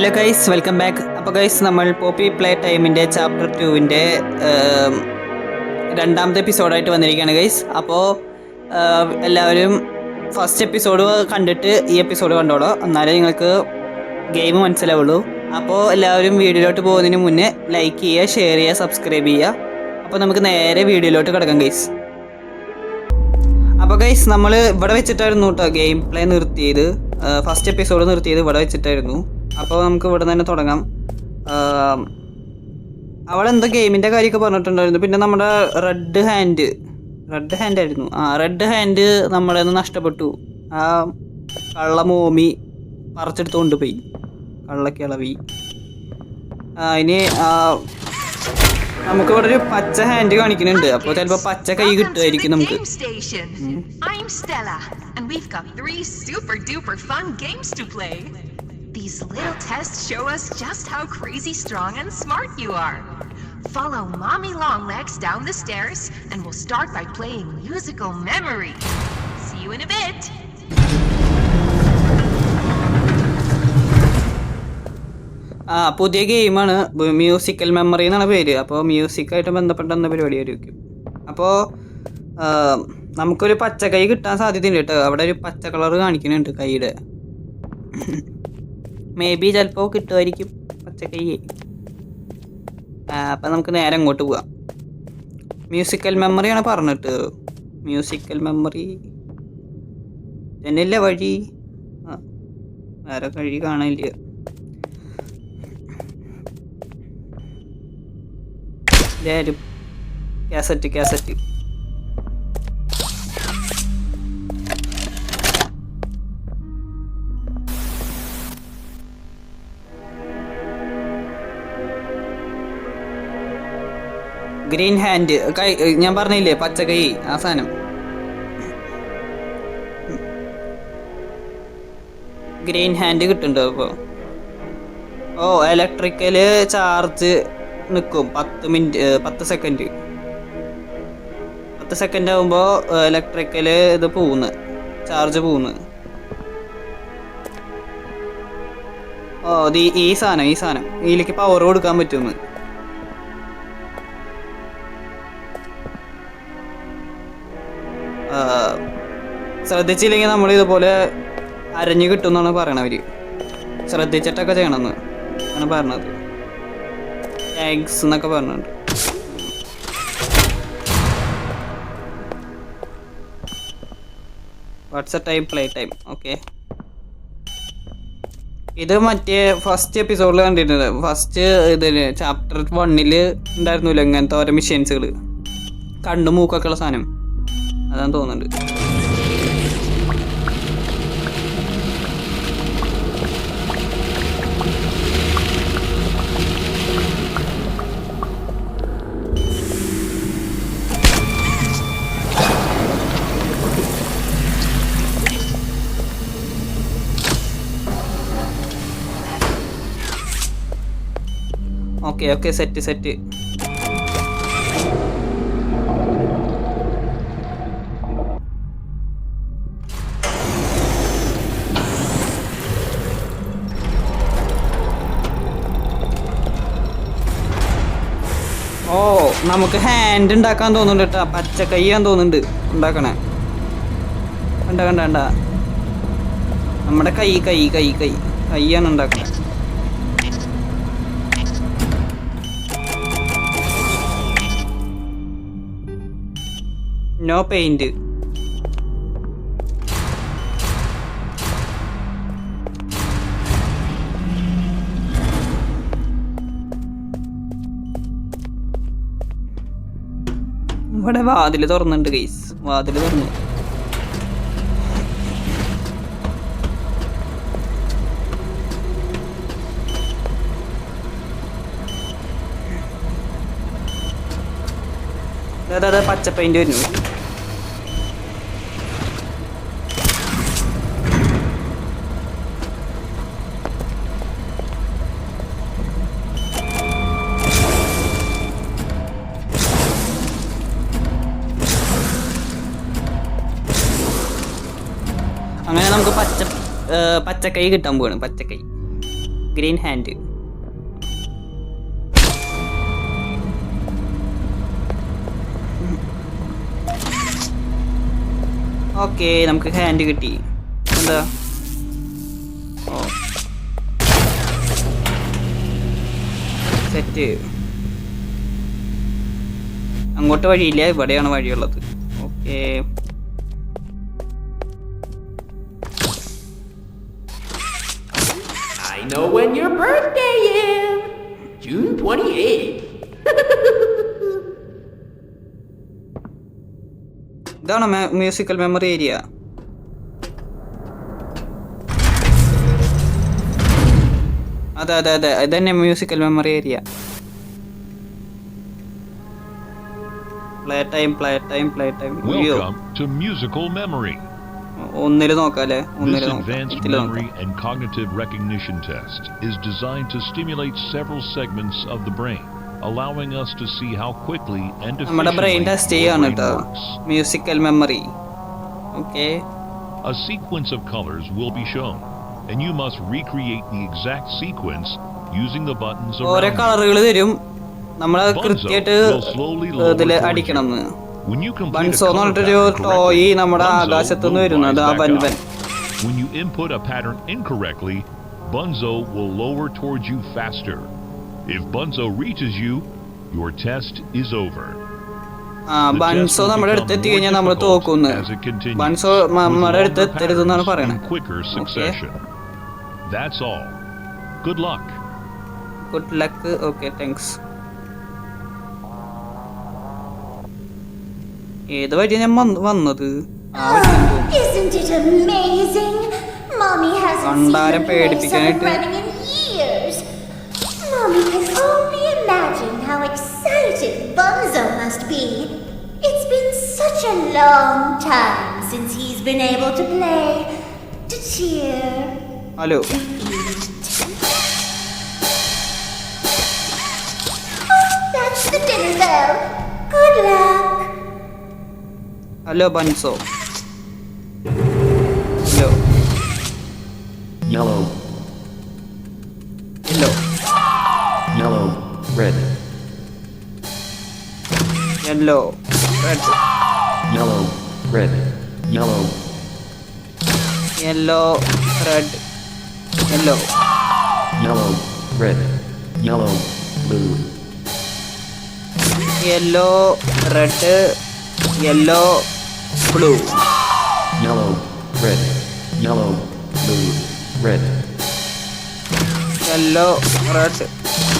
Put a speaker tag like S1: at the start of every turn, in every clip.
S1: Hello guys welcome back അപ്പോൾ guys നമ്മൾ poppy play ടൈമിന്റെ ചാപ്റ്റർ ടുവിന്റെ രണ്ടാമത്തെ എപ്പിസോഡായിട്ട് വന്നിരിക്കുകയാണ് ഗൈസ് അപ്പോൾ എല്ലാവരും ഫസ്റ്റ് എപ്പിസോഡ് കണ്ടിട്ട് ഈ എപ്പിസോഡ് കണ്ടോളൂ. എന്നാലേ നിങ്ങൾക്ക് ഗെയിം മനസ്സിലാവുള്ളൂ. അപ്പോൾ എല്ലാവരും വീഡിയോയിലോട്ട് പോകുന്നതിന് മുന്നേ ലൈക്ക് ചെയ്യുക ഷെയർ ചെയ്യുക സബ്സ്ക്രൈബ് ചെയ്യുക. അപ്പോൾ നമുക്ക് നേരെ വീഡിയോയിലോട്ട് കിടക്കാം ഗൈസ് അപ്പോൾ ഗൈസ് നമ്മൾ ഇവിടെ വെച്ചിട്ടായിരുന്നു കേട്ടോ ഗെയിം പ്ലേ നിർത്തിയത് ഫസ്റ്റ് എപ്പിസോഡ് നിർത്തിയത് ഇവിടെ വെച്ചിട്ടായിരുന്നു. അപ്പോൾ നമുക്ക് ഇവിടെ തന്നെ തുടങ്ങാം. അവൾ അവളെന്തോ ഗെയിമിന്റെ കാര്യമൊക്കെ പറഞ്ഞിട്ടുണ്ടായിരുന്നു. പിന്നെ നമ്മുടെ റെഡ് ഹാൻഡ് റെഡ് ഹാൻഡ് ആയിരുന്നു. ആ റെഡ് ഹാൻഡ് നമ്മളെ നിന്ന് നഷ്ടപ്പെട്ടു. ആ കള്ള മോമി പറിച്ചെടുത്ത് കൊണ്ടുപോയി കള്ളക്കിളവി ആ ഇനി നമുക്ക് ഇവിടെ ഒരു പച്ച ഹാൻഡ് കാണിക്കുന്നുണ്ട്. അപ്പോൾ ചിലപ്പോൾ പച്ച കൈ കിട്ടുമായിരിക്കും നമുക്ക്.
S2: Game Station. I'm Stella, and we've got three super duper fun games to play. These little tests show us just how crazy strong and smart you are. Follow Mommy Longlegs down the stairs, and we'll start by playing musical memory. See you in a bit.
S1: ആ പുതിയ ഗെയിമാണ് musical memory എന്നാണ് പേര് അപ്പോൾ മ്യൂസിക്കായിട്ട് ബന്ധപ്പെട്ട എന്ന പരിപാടിയായിരിക്കും അപ്പോൾ നമുക്കൊരു പച്ചക്കൈ കിട്ടാൻ സാധ്യതയുണ്ട് കേട്ടോ അവിടെ ഒരു പച്ച കളർ കാണിക്കുന്നുണ്ട് കൈയുടെ മേ ബി ചിലപ്പോൾ കിട്ടുമായിരിക്കും. പച്ചക്കൈ. അപ്പം നമുക്ക് നേരെ അങ്ങോട്ട് പോവാം. മ്യൂസിക്കൽ മെമ്മറിയാണ് പറഞ്ഞിട്ട്. മ്യൂസിക്കൽ മെമ്മറി തന്നെയല്ലേ വഴി? വേറെ വഴി കാണില്ല ഇതായാലും കാസറ്റ് കാസറ്റ് ഗ്രീൻ ഹാൻഡ് കൈ ഞാൻ പറഞ്ഞില്ലേ പച്ച കൈ ആ സാധനം. ഗ്രീൻ ഹാൻഡ് കിട്ടുന്നുണ്ടോ അപ്പോൾ ഓ ഇലക്ട്രിക്കൽ ചാർജ് നിൽക്കും പത്ത് മിനിറ്റ് പത്ത് സെക്കൻഡ് പത്ത് സെക്കൻഡ് ആകുമ്പോൾ ഇലക്ട്രിക്കൽ ഇത് പോകുന്നു ചാർജ് പോകുന്നു ഓ ഇത് ഈ- സാധനം ഈ സാധനം. ഇതിലേക്ക് പവർ കൊടുക്കാൻ പറ്റുമെന്ന്. ശ്രദ്ധിച്ചില്ലെങ്കിൽ നമ്മൾ ഇതുപോലെ അരഞ്ഞു കിട്ടും എന്നാണ് പറയണവര് ശ്രദ്ധിച്ചിട്ടൊക്കെ ചെയ്യണമെന്ന് ആണ് പറഞ്ഞത്. താങ്ക്സ് എന്നൊക്കെ പറഞ്ഞിട്ടുണ്ട്. What's a time play time okay ഇത് മറ്റേ ഫസ്റ്റ് എപ്പിസോഡിൽ കണ്ടിട്ടുണ്ട് ഫസ്റ്റ് ഇതിന് ചാപ്റ്റർ വണ്ണിൽ ഉണ്ടായിരുന്നില്ല ഇങ്ങനത്തെ ഓരോ മെഷീൻസുകൾ കണ്ണു മൂക്കൊക്കെ ഉള്ള സാധനം. അതാന്ന് തോന്നുന്നുണ്ട്. Okay okay set set. ഓ നമുക്ക് ഹാൻഡ് ഉണ്ടാക്കാൻ തോന്നുന്നുണ്ട് കേട്ടോ. പച്ചക്കൈ കയ്യാൻ തോന്നുന്നുണ്ട് ഉണ്ടാക്കണേ. കണ്ട കണ്ട കണ്ട. നമ്മുടെ കൈ കൈ കൈ കൈ. കൈയാണ് ഉണ്ടാക്കണേ. No paint. ഇവിടെ വാതിൽ തുറന്നുണ്ട് ഗൈസ് വാതിൽ തുറന്നു. അതെ അതെ പച്ച പെയിന്റ് വരുന്നു. പച്ചക്കൈ കിട്ടാൻ പോവാണ് പച്ചക്കൈ. ഗ്രീൻ ഹാൻഡ് ഓക്കെ നമുക്ക് ഹാൻഡ് കിട്ടി. എന്താ? ഓ. സെറ്റ് അങ്ങോട്ട് വഴിയില്ല ഇവിടെയാണ് വഴിയുള്ളത്. ഓക്കെ
S3: 228.
S1: ഇതാണ് മ്യൂസിക്കൽ മെമ്മറി ഏരിയ അതെ അതെ അതെ ഇത് തന്നെ musical memory area play time play time play
S4: time to musical memory
S1: ഒന്നിൽ നോക്കാം അല്ലേ
S4: This
S1: ഒന്നിൽ നോക്കാം
S4: advanced
S1: ഇതിൽ നോക്കാം
S4: memory and cognitive recognition test is designed to stimulate several segments of the brain, allowing us to see how quickly and
S1: നമ്മുടെ brain
S4: efficiently
S1: test
S4: our
S1: ചെയ്യാണ്
S4: brain
S1: കേട്ടോ
S4: works.
S1: Musical memory okay
S4: A sequence of colors will be shown, and you must recreate the exact sequence using the buttons
S1: ഓരോ
S4: around you.
S1: കളറുകൾ തരും നമ്മൾ
S4: Bunzo
S1: കൃത്യമായിട്ട്
S4: will slowly lower
S1: ഇതിൽ
S4: towards
S1: അടിക്കണം എന്ന് ബൺസോ എന്ന് പറഞ്ഞിട്ടൊരു
S4: pattern
S1: നമ്മുടെ ആകാശത്തുനിന്ന് വരുന്നത് ആ ബൻബൻ.
S4: When you input a pattern incorrectly, Bunzo will lower towards you faster. If Bunzo reaches you, your test is over.
S1: ബൺസോ നമ്മുടെ അടുത്ത് എത്തിക്കഴിഞ്ഞാൽ നമ്മൾ തോക്കുന്നു ബൺസോ നമ്മുടെ അടുത്ത് എത്തരുത് എന്നാണ് പറയണത്
S4: quicker succession. That's all. Good luck.
S1: Good luck okay thanks ഏത് വഴി ഞാൻ വന്ന്- വന്നത് ആ വഴി
S5: Isn't it amazing? Mommy hasn't seen
S1: കണ്ടാരം
S5: a place up
S1: പേടിപ്പിക്കാനായിട്ട്
S5: and running in years. Mommy can only imagine how excited Bunzo must be. It's been such a long time since he's been able to play, to cheer,
S1: hello
S5: to eat. Oh, that's the dinner bell. Good luck.
S1: Hello ബൺസോ hello
S6: Yellow,
S1: Yellow.
S6: yellow, red,
S1: Yellow. Red.
S6: yellow, red, yellow,
S1: yellow red yellow
S6: yellow, red, yellow, blue,
S1: Yellow. Red. Yellow blue
S6: yellow, red, yellow, blue, red,
S1: yellow red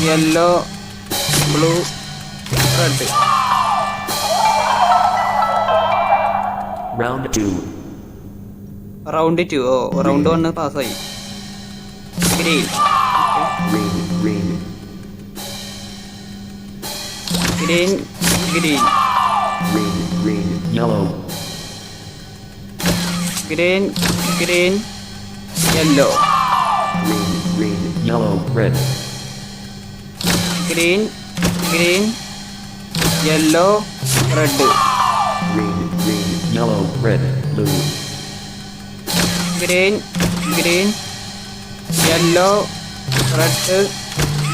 S1: yellow blue red
S6: round two,
S1: round two oh round one പാസ്സായി green
S6: green, green,
S1: green green
S6: green, green, yellow,
S1: Green, green, yellow.
S6: Green, green, yellow, red.
S1: Green, green, yellow, red.
S6: Green, green, yellow, red, blue.
S1: Green, green, yellow, red,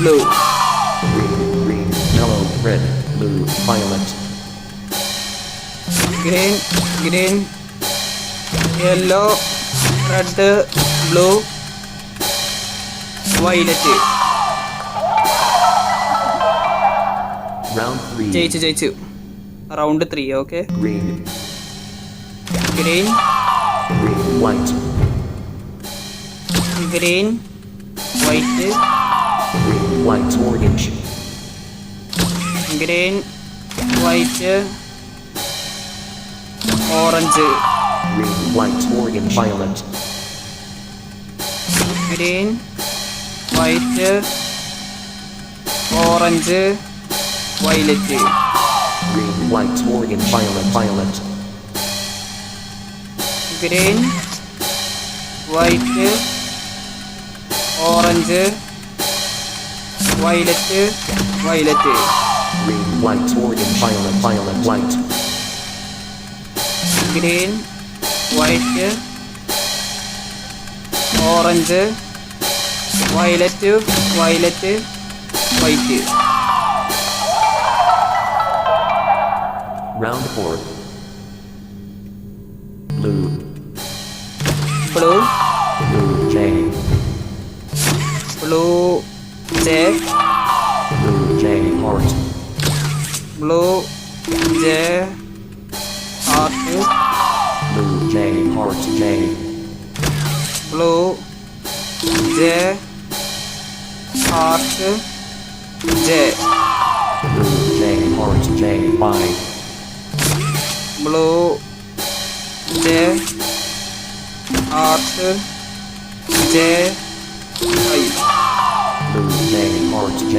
S1: blue.
S6: Green, green, yellow, red, blue, violet.
S1: Green, green, yellow red
S6: blue violet
S1: ജയിച്ചു ജയിച്ചു. Round three okay.
S6: Green,
S1: green.
S6: Green, white,
S1: green. White.
S6: Green. White. Orange. green, white, or in violet.
S1: Green, white, orange, violet.
S6: Green, white, or in violet, violet.
S1: Green, white, orange, violet, violet
S6: green, white, orange, violet, violet, white.
S1: Green, white orange violet violet white
S6: Round 4. Blue.
S1: Blue
S6: Blue J.
S1: Blue J
S6: Blue J heart. Blue J blue J
S1: short J
S6: blue J orange J
S1: blue J short J
S6: blue J orange J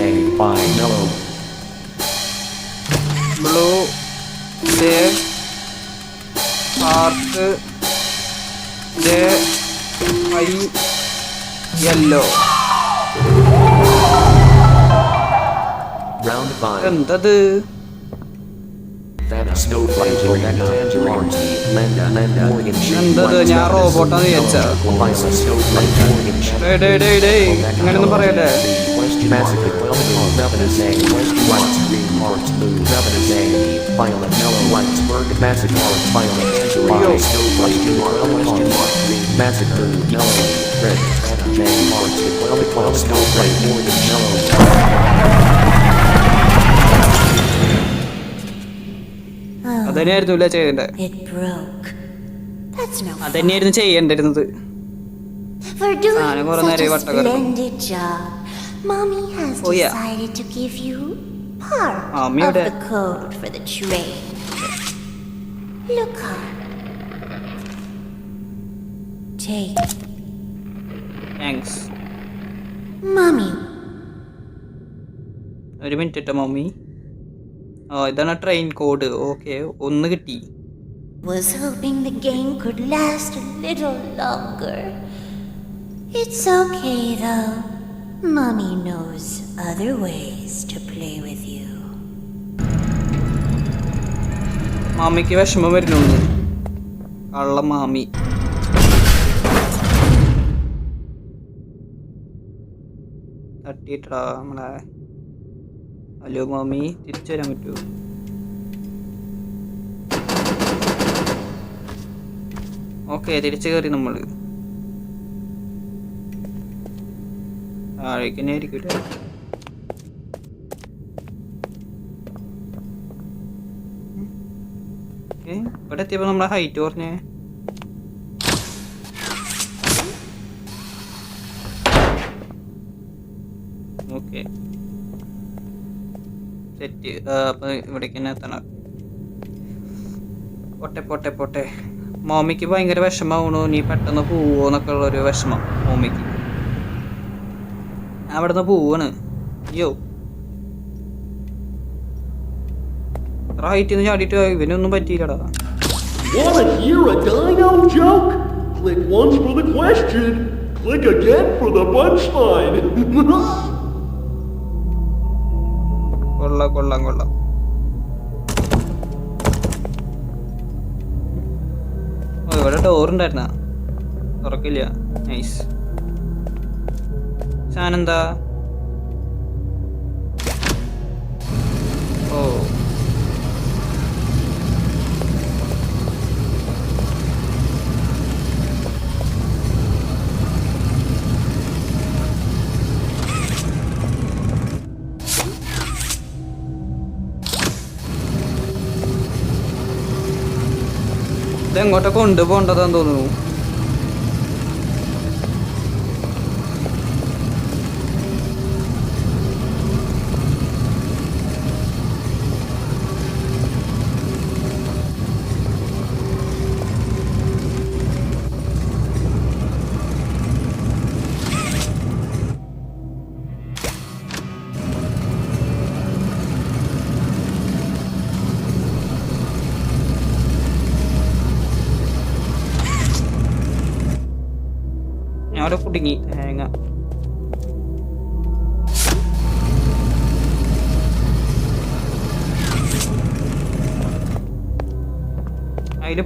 S1: blue J short J ഐ yellow
S6: 5.
S1: എന്തത്
S6: Fana Snowflake Orange Lenda Lenda Morgan
S1: എന്തത് ഞാൻ റോബോട്ടാന്ന് വിചാരിച്ച
S6: Lisa Snowflake Morgan
S1: ഡേയ് ഡേയ് ഡേയ് ഡേയ് അങ്ങനെയൊന്നും പറയല്ലേ
S6: West Massacre Twelve Revenant A West White Green Heart Blue Revenant A Violet Yellow White Berg Massacre Heart Violet Angela Snowflake West Mark Green Massacre Yellow Red Anna J Heart Twelve Twelve Snowflake Morgan Yellow
S1: അതന്നെയായിരുന്നു ഇല്ല ചെയ്യണ്ടേ
S5: It broke. That's no fun.
S1: അതന്നെയായിരുന്നു ചെയ്യേണ്ടിരുന്നത്
S5: For doing
S1: സാധനം കുറെ
S5: such
S1: നേരമായി
S5: a
S1: വട്ടം കിടക്കും.
S5: splendid job, Mommy has
S1: Oh, yeah.
S5: decided to give you part
S1: Mommy
S5: of
S1: ഇവിടെ.
S5: the code for the train. Look up. Take
S1: Thanks.
S5: Mommy.
S1: ഒരു minute കേട്ടോ mommy ആ ഇതാണ് ട്രെയിൻ കോഡ് ഓക്കെ ഒന്ന് കിട്ടി
S5: Was hoping the game could last a little longer. It's okay though. Mommy knows other ways to play with you.
S1: മാമിക്ക് വിഷമം വരുന്നുണ്ട് കള്ള മാമി തട്ടിയിട്ടടാ നമ്മളെ ഹലോ മാമി തിരിച്ചു വരാൻ പറ്റുമോ? ഓക്കെ തിരിച്ചു കയറി നമ്മൾ താഴേക്കന്നെ ആയിരിക്കും ഓക്കെ ഇവിടെ എത്തിയപ്പോൾ നമ്മളെ ഹൈറ്റ് പറഞ്ഞേ സെറ്റ് അപ്പോൾ ഇവിടേക്ക് തന്നെ എത്തണം പോട്ടെ പോട്ടെ പോട്ടെ മോമിക്ക് ഭയങ്കര വിഷമമാവണു നീ പെട്ടെന്ന് പോവോ എന്നൊക്കെ ഉള്ളൊരു വിഷമം മോമിക്ക് അവിടെ നിന്ന് പോവാണ് അയ്യോ ഹൈറ്റിൽ നിന്ന് ചാടിയിട്ട് ഇവനൊന്നും പറ്റിയില്ലടാ?
S3: Click once for the question. Click again for the punchline.
S1: കൊള്ളാം കൊള്ളാം. ഓ ഇവിടെ ഡോർ ഉണ്ടായിരുന്ന? തുറക്കില്ല നൈസ് സാധനം ഓ ഇതെങ്ങോട്ടാ കൊണ്ടുപോകേണ്ടതാന്ന് തോന്നുന്നു.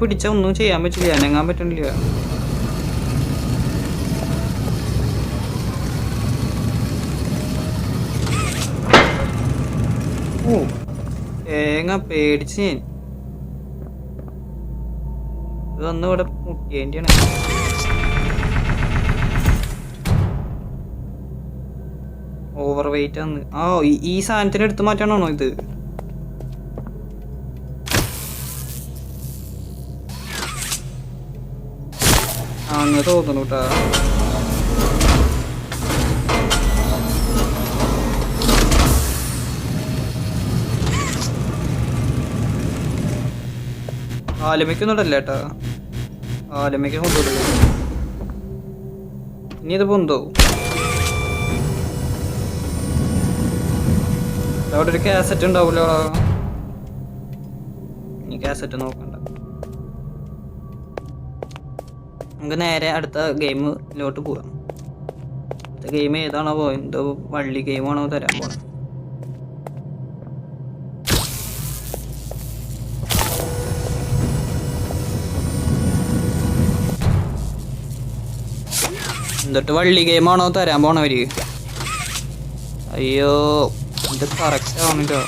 S1: പിടിച്ചാൽ ഒന്നും ചെയ്യാൻ പറ്റില്ല. അനങ്ങാൻ പറ്റണില്ല. തേങ്ങ പേടിച്ച് വന്ന് ഇവിടെ മുട്ടിയേണ്ടിയാണ് ഓവർ വെയിറ്റ് ആണ് ആ ഈ സാധനത്തിന് എടുത്തു മാറ്റാനാണോ ഇത്? ആ അങ്ങനെ തോന്നുന്നു കേട്ടാ ആലമിക്കുന്നുണ്ടല്ലേ ഏട്ടാ ആലമിക്ക് കൊണ്ടുവിടുക ഇനി ഇത് പൊന്തോ. അവിടെ ഒരു കാസറ്റ് ഉണ്ടാവൂലോ ഇനി കാസറ്റ് നോക്കണ്ട നമുക്ക് നേരെ അടുത്ത ഗെയിമിലോട്ട് പോവാം. അടുത്ത ഗെയിം ഏതാണോ പോ എന്തോ വള്ളി ഗെയിമാണോ തരാൻ പോണത് എന്നിട്ട് വള്ളി ഗെയിമാണോ തരാൻ പോണവര് അയ്യോ ഇത് കറക്റ്റ് ആവണില്ലോ.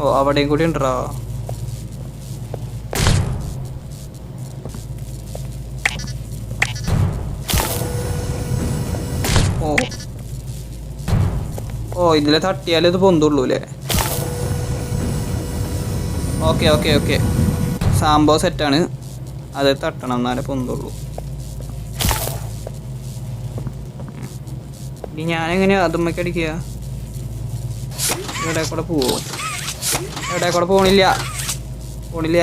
S1: ഓ അവിടെയും കൂടി ഉണ്ടോ? ഓ. ഓ ഇതിലെ തട്ടിയാലേ ഇത് പൊന്തുള്ളൂ അല്ലേ? Okay okay okay. സാമ്പോ സെറ്റാണ്. അത് തട്ടണം എന്നാലേ പൊന്തുള്ളൂ. ഇനി ഞാനെങ്ങനെയാ അതുമ്മക്കടിക്കുക ഇവിടെ കൂടെ പോവോ? ഇവിടെ കൂടെ പോണില്ല. പോണില്ല.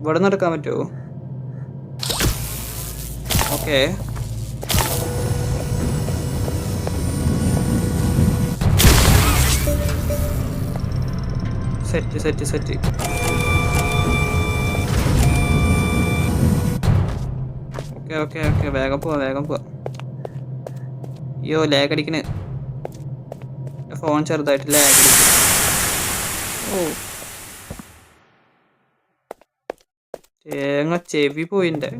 S1: ഇവിടെ നിന്ന് എടുക്കാൻ പറ്റുമോ okay. Set set set. Okay okay okay. വേഗം പോവാ വേഗം പോവാ. അയ്യോ ലാഗ് അടിക്കണ്. ഫോൺ ചെറുതായിട്ട് ലാഗ് അടിക്കുന്നു ഓ. തേങ്ങ ചെവി പോയിന്റെ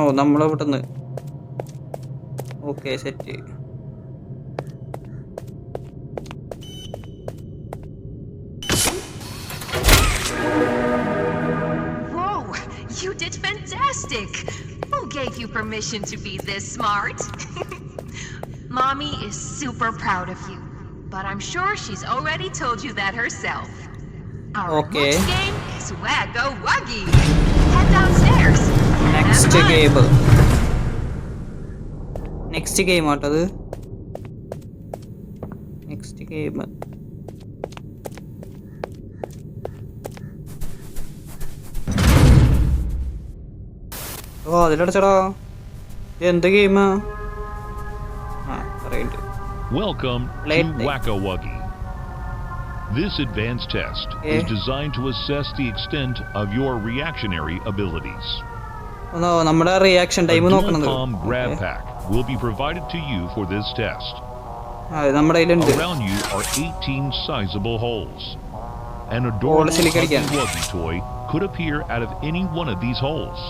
S1: ഓ നമ്മളിവിടുന്ന്. Okay set
S2: Whoa, you did fantastic! Who gave you permission to be this smart? Mommy is super proud of you, but I'm sure she's already told you that herself. Our
S1: Okay.
S2: next game is Waggo Wuggy. Head downstairs. and have
S1: Next
S2: fun.
S1: Game next game ആട്ടത് next game ഓ അതിലടച്ചടാ ഇത് എന്ത് ഗെയിമാ ആ പറയുന്നുണ്ട്
S4: Welcome
S1: Late
S4: to
S1: day.
S4: Wacka Wuggy. This advanced test
S1: Okay.
S4: is designed to assess the extent of your reactionary abilities.
S1: ഒന്ന് നമ്മുടെ reaction
S4: A
S1: time
S4: dual
S1: നോക്കണത്
S4: palm grab
S1: Okay.
S4: pack Will be provided to you for this test. Around you are 18 sizable holes. An adorable Wuggy toy could appear out of any one of these holes.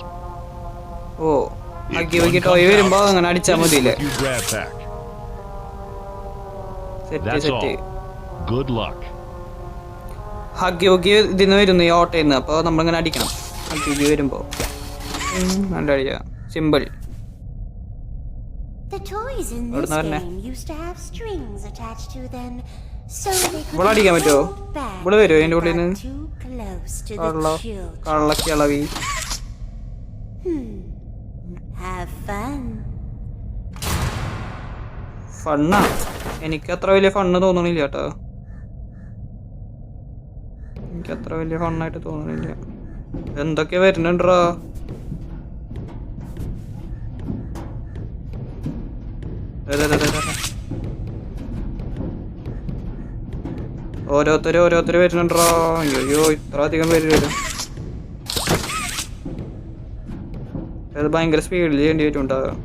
S1: ഓ
S4: ആക്കി
S1: വെക്കി toy വരുമ്പോ അങ്ങനെ അടിച്ചാൽ മതിയില്ലേ. Set
S4: set good luck.
S1: Huggy Huggy ഇതിന്ന് വരുന്നു ഈ ഓട്ടയിൽ നിന്ന് അപ്പോൾ നമ്മളിങ്ങനെ അടിക്കണം ഹഗ്ഗി വരുമ്പോൾ കണ്ടടിക്കുക simple
S5: The toys in this game used to have strings attached to them, so they could
S1: അടിക്കാൻ പറ്റുമോ? ഇവിടെ വരുമോ
S5: ഇതിന്റെ
S1: ഉള്ളിൽ നിന്ന്?
S5: children.
S1: കള്ളക്കിളവി
S5: Have fun.
S1: ഫണ്ണാ എനിക്ക് അത്ര വലിയ ഫണ്ണ് തോന്നണില്ല കേട്ടോ എനിക്ക് അത്ര വലിയ ഫണ്ണായിട്ട് തോന്നണില്ല എന്തൊക്കെ വരുന്നുണ്ടോ ഓരോരുത്തര് ഓരോരുത്തര് വരുന്നുണ്ടോ? അയ്യോ ഇത്ര അധികം പേര് അത് ഭയങ്കര സ്പീഡിൽ ചെയ്യേണ്ടി പറ്റും ഉണ്ടാകാം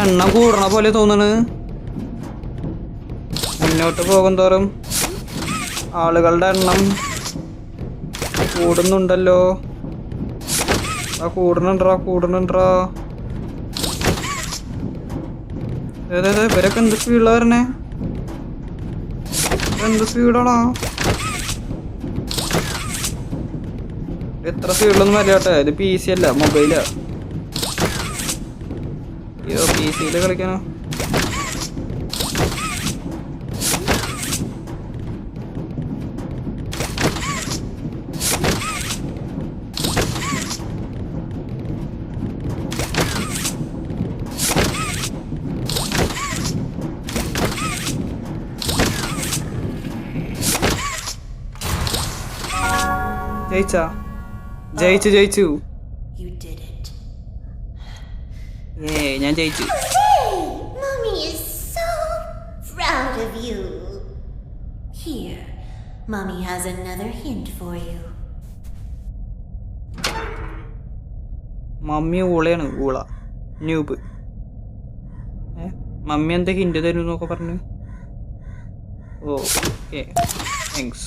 S1: എണ്ണം കൂടണ പോലെ തോന്നണ്. മുന്നോട്ട് പോകും തോറും ആളുകളുടെ എണ്ണം കൂടുന്നുണ്ടല്ലോ. ആ കൂടുന്നുണ്ടോ കൂടുന്നുണ്ടോ? അതെ അതെ ഇവരൊക്കെ എന്ത് സ്പീഡിലാ വരണേ? എന്ത് സ്പീഡാണോ എത്ര സ്പീഡിലൊന്നും കേട്ടോ ഇത് പി സി അല്ല മൊബൈലാ സിയിൽ കളിക്കാനോ ജയിച്ചാ? ജയിച്ചു ജയിച്ചു. ഏ ഞാൻ ജയിച്ചു.
S5: Mommy has another hint for you.
S1: Mummy ഊളയാണ് ഊള ന്യൂബ് മമ്മി എന്താ ഹിൻഡ് തരും എന്നൊക്കെ പറഞ്ഞു ഓക്കെ താങ്ക്സ്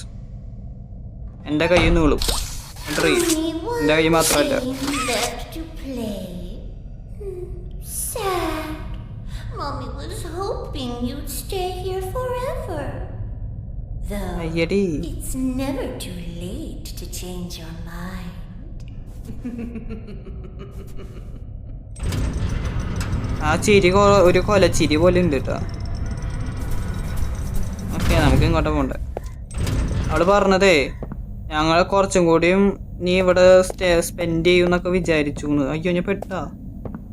S1: എന്റെ കയ്യിൽ നിന്ന് വീളും ട്രീ എന്റെ കൈ മാത്രമല്ല.
S5: Hmm. Mommy was hoping you'd stay here forever.
S1: അയ്യടി.
S5: it's never too late to change your mind.
S1: ആ ചിരി ഒരു കൊല ചിരി പോലെ ഉണ്ട് കേട്ടോ ഓക്കെ നമുക്ക് ഇങ്ങോട്ട് പോണ്ടേ. അവൾ പറഞ്ഞതേ ഞങ്ങൾ കുറച്ചും കൂടിയും നീ ഇവിടെ സ്റ്റേ സ്പെൻഡ് ചെയ്യുമെന്നൊക്കെ വിചാരിച്ചു എന്ന് അയ്യോ ഞാൻ പെട്ടാ.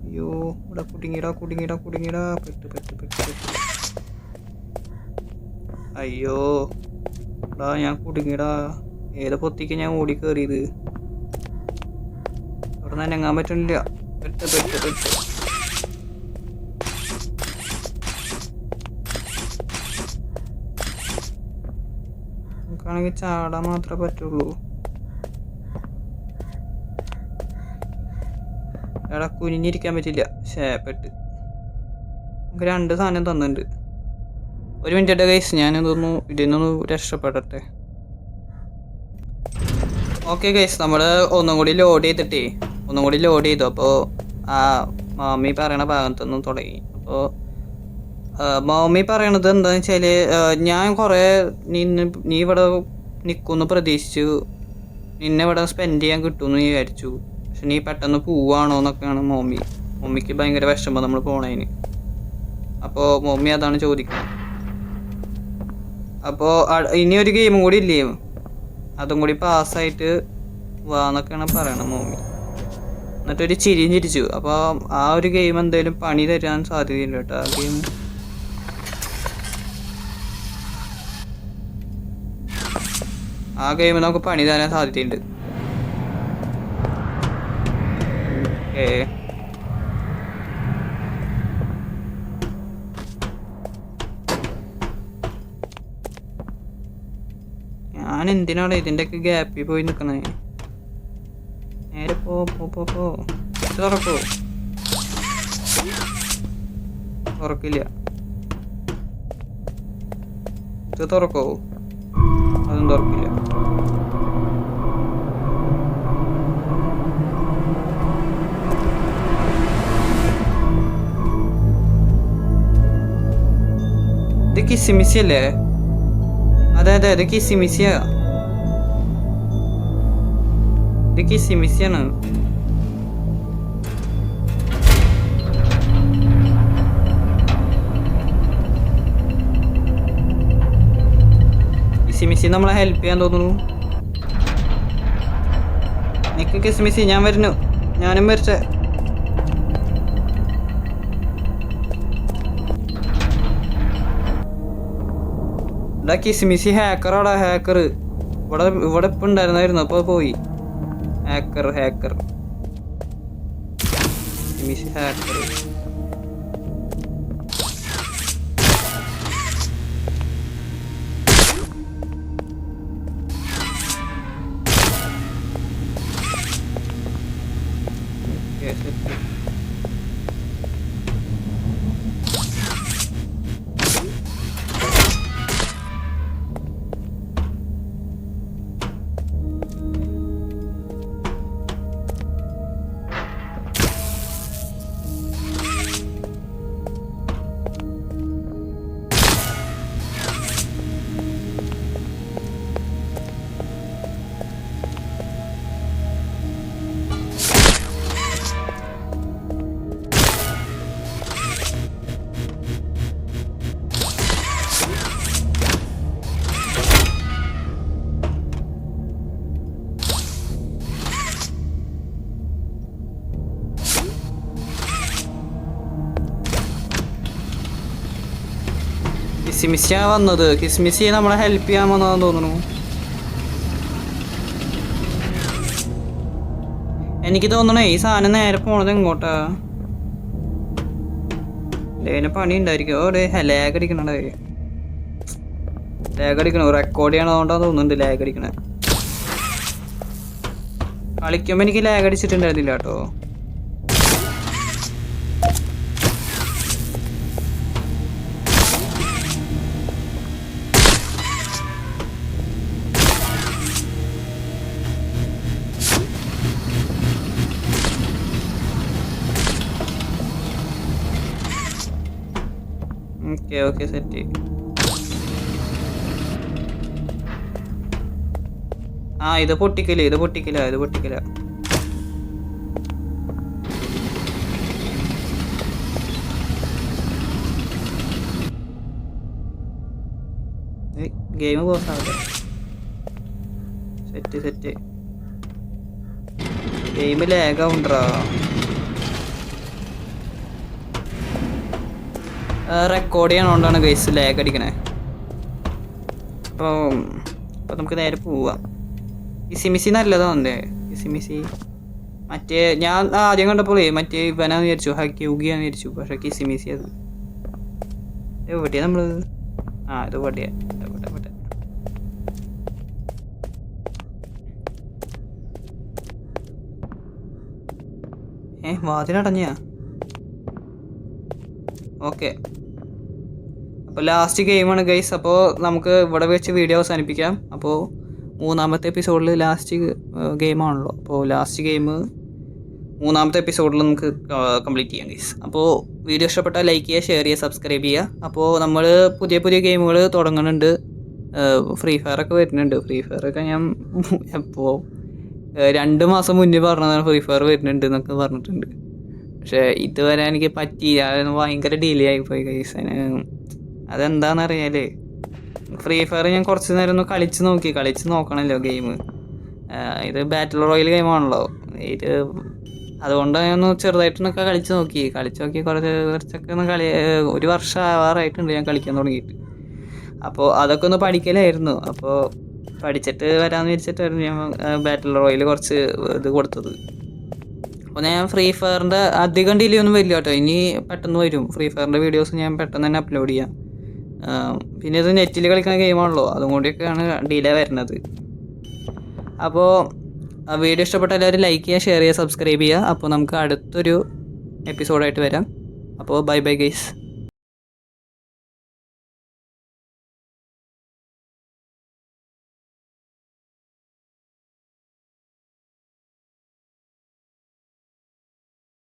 S1: അയ്യോ ഇവിടെ കുടുങ്ങിടാ കുടുങ്ങിടാ കുടുങ്ങിടാ. പെട്ട് പെട്ട് പെട്ട് പെട്ട്. അയ്യോ. എടാ ഞാൻ കുടുങ്ങിടാ ഏത് പൊത്തിക്ക് ഞാൻ ഓടി കയറിയത് അവിടെ നിന്ന് അനങ്ങാൻ പറ്റുന്നില്ല പെട്ട് പെട്ട് പെട്ട്. നമുക്കാണെങ്കിൽ ചാടാൻ മാത്രമേ പറ്റുള്ളൂ. എടാ കുനിഞ്ഞിരിക്കാൻ പറ്റില്ല. ശേപ്പെട്ട് നമുക്ക് രണ്ട് സാധനം തന്നിട്ടുണ്ട്. ഒരു മിനിറ്റ് ഗൈസ് ഞാനിതൊന്നു ഇതിൽ നിന്നൊന്ന് രക്ഷപ്പെടട്ടെ. ഓക്കെ ഗൈസ് നമ്മൾ ഒന്നും കൂടി ലോഡ് ചെയ്തിട്ടേ ഒന്നും കൂടി ലോഡ് ചെയ്തു. അപ്പോൾ ആ മാമി പറയണ ഭാഗത്തുനിന്ന് തുടങ്ങി. അപ്പോൾ മാമി പറയണത് എന്താന്ന് വെച്ചാൽ ഞാൻ കുറേ നിന്ന് നീ ഇവിടെ നിൽക്കുമെന്ന് പ്രതീക്ഷിച്ചു. നിന്നെ ഇവിടെ സ്പെൻഡ് ചെയ്യാൻ കിട്ടുമെന്ന് വിചാരിച്ചു. പക്ഷെ നീ പെട്ടെന്ന് പോവാണോ എന്നൊക്കെയാണ് മോമി. മമ്മിക്ക് ഭയങ്കര വിഷമം നമ്മൾ പോണതിന് അപ്പോൾ മമ്മി അതാണ് ചോദിക്കുന്നത് അപ്പോൾ ഇനി ഒരു ഗെയിമും കൂടി ഇല്ലേ? അതും കൂടി പാസ്സായിട്ട് വാന്നൊക്കെയാണ് പറയണത് മോമി. എന്നിട്ടൊരു ചിരിയും ചിരിച്ചു. അപ്പോൾ ആ ഒരു ഗെയിം എന്തായാലും പണി തരാൻ സാധ്യതയുണ്ട് കേട്ടോ ആ ഗെയിം ആ ഗെയിം നമുക്ക് പണി തരാൻ സാധ്യതയുണ്ട്. ഏ? ഞാൻ എന്തിനാണ് ഇതിന്റെയൊക്കെ ഗ്യാപ്പിൽ പോയി നിൽക്കണേ നേരെ പോ പോ പോ പോ. തുറക്കോ. തുറക്കില്ല. ഇത് തുറക്കോ. അതും തുറക്കില്ല. ഇത് കിസിമിസി അല്ലേ അതെ അതെ ഇത് കിസിമിസിയാ. ഇത് കിസി മിസ്സിയാണ് കിസിമിസി നമ്മളെ ഹെൽപ്പ് ചെയ്യാൻ തോന്നുന്നു നിക്ക് കിസിമിസി ഞാൻ വരുന്നു ഞാനും വരട്ടെ ഇടാ കിസിമിസി ഹാക്കറാടാ ഹാക്കർ ഇവിടെ ഇവിടെ ഇപ്പം ഉണ്ടായിരുന്നായിരുന്നു അപ്പോൾ പോയി ഹാക്കർ ഹാക്കർ ഹാക്കർ കിസ്മിസിയാ വന്നത്. കിസ്മിസി നമ്മളെ ഹെൽപ്പ് ചെയ്യാൻ വന്നതെന്ന് തോന്നുന്നു. എനിക്ക് തോന്നണേ ഈ സാധനം നേരെ പോണത് എങ്ങോട്ടാ? ഇതിന് പണി ഉണ്ടായിരിക്കും. ഓടെ ലാഗ് അടിക്കണേ ലാഗ് അടിക്കണ റെക്കോർഡ് ചെയ്യണതുകൊണ്ടാന്ന് തോന്നുന്നുണ്ട് ലാഗ് അടിക്കണേ. കളിക്കുമ്പോൾ എനിക്ക് ലാഗ് അടിച്ചിട്ടുണ്ടായിരുന്നില്ല കേട്ടോ. ഓക്കെ ഓക്കെ സെറ്റ് ആ ഇത് പൊട്ടിക്കില്ല ഇത് പൊട്ടിക്കില്ല ഇത് പൊട്ടിക്കില്ല game പോസാവില്ല set set game lag record ചെയ്യണോണ്ടാണ് guys lag അടിക്കണേ. അപ്പോൾ അപ്പോൾ നമുക്ക് നേരെ പോവാം. ഈ സിമിസി മറ്റേ ഞാൻ ആദ്യം കണ്ടപ്പോഴേ മറ്റേ ഇവനാന്ന് വിചാരിച്ചു ഹക്യൂഗിയാന്ന് വിചാരിച്ചു. പക്ഷേ കിസിമിസി അത്. എവിടെയാ നമ്മൾ ആ ഇത് എവിടെയാ ഏ വാതിലടഞ്ഞാ? ഓക്കെ അപ്പോൾ ലാസ്റ്റ് ഗെയിമാണ് ഗൈസ് അപ്പോൾ നമുക്ക് ഇവിടെ വെച്ച് വീഡിയോ അവസാനിപ്പിക്കാം. അപ്പോൾ മൂന്നാമത്തെ എപ്പിസോഡിൽ ലാസ്റ്റ് ഗെയിമാണല്ലോ അപ്പോൾ ലാസ്റ്റ് ഗെയിം മൂന്നാമത്തെ എപ്പിസോഡിൽ നമുക്ക് കംപ്ലീറ്റ് ചെയ്യാം ഗൈസ് അപ്പോൾ വീഡിയോ ഇഷ്ടപ്പെട്ടാൽ ലൈക്ക് ചെയ്യുക ഷെയർ ചെയ്യുക സബ്സ്ക്രൈബ് ചെയ്യുക. അപ്പോൾ നമ്മൾ പുതിയ പുതിയ ഗെയിമുകൾ തുടങ്ങുന്നുണ്ട് ഫ്രീ ഫയർ ഒക്കെ വരുന്നുണ്ട്. ഫ്രീ ഫയർ ഒക്കെ ഞാൻ എപ്പോൾ രണ്ട് മാസം മുന്നേ പറഞ്ഞതാണ് ഫ്രീ ഫയർ വരുന്നുണ്ട് എന്നൊക്കെ പറഞ്ഞിട്ടുണ്ട്. പക്ഷേ ഇതുവരെ എനിക്ക് പറ്റിയില്ല. അതൊന്ന് ഭയങ്കര ഡിലേ ആയിപ്പോയി കൈസ് അതെന്താണെന്ന് അറിയാൽ ഫ്രീ ഫയർ ഞാൻ കുറച്ച് നേരം ഒന്ന് കളിച്ച് നോക്കി. കളിച്ച് നോക്കണല്ലോ ഗെയിം ഇത് ബാറ്റിൽ റോയൽ ഗെയിമാണല്ലോ ഇത് അതുകൊണ്ട് ഞാൻ ഒന്ന് ചെറുതായിട്ടൊന്നൊക്കെ കളിച്ച് നോക്കി. കളിച്ച് നോക്കി കുറച്ച് കുറച്ചൊക്കെ ഒന്ന് കളി ഒരു വർഷം ആവാറായിട്ടുണ്ട് ഞാൻ കളിക്കാൻ തുടങ്ങിയിട്ട്. അപ്പോൾ അതൊക്കെ ഒന്ന് പഠിക്കലായിരുന്നു. അപ്പോൾ പഠിച്ചിട്ട് വരാമെന്ന് വിചാരിച്ചിട്ടായിരുന്നു ഞാൻ ബാറ്റിൽ റോയൽ കുറച്ച് ഇത് കൊടുത്തത്. അപ്പോൾ ഞാൻ ഫ്രീ ഫയറിന്റെ അധികം ഡിലേ ഒന്നും വരില്ല കേട്ടോ. ഇനി പെട്ടെന്ന് വരും. ഫ്രീ ഫയറിന്റെ വീഡിയോസ് ഞാൻ പെട്ടെന്ന് തന്നെ അപ്ലോഡ് ചെയ്യാം. പിന്നെ ഇത് നെറ്റിൽ കളിക്കുന്ന ഗെയിമാണല്ലോ അതും കൂടിയൊക്കെയാണ് ഡിലേ വരുന്നത്. അപ്പോൾ വീഡിയോ ഇഷ്ടപ്പെട്ട എല്ലാവരും ലൈക്ക് ചെയ്യുക ഷെയർ ചെയ്യുക സബ്സ്ക്രൈബ് ചെയ്യുക. അപ്പോൾ നമുക്ക് അടുത്തൊരു എപ്പിസോഡായിട്ട് വരാം. അപ്പോൾ ബൈ ബൈ ഗൈസ്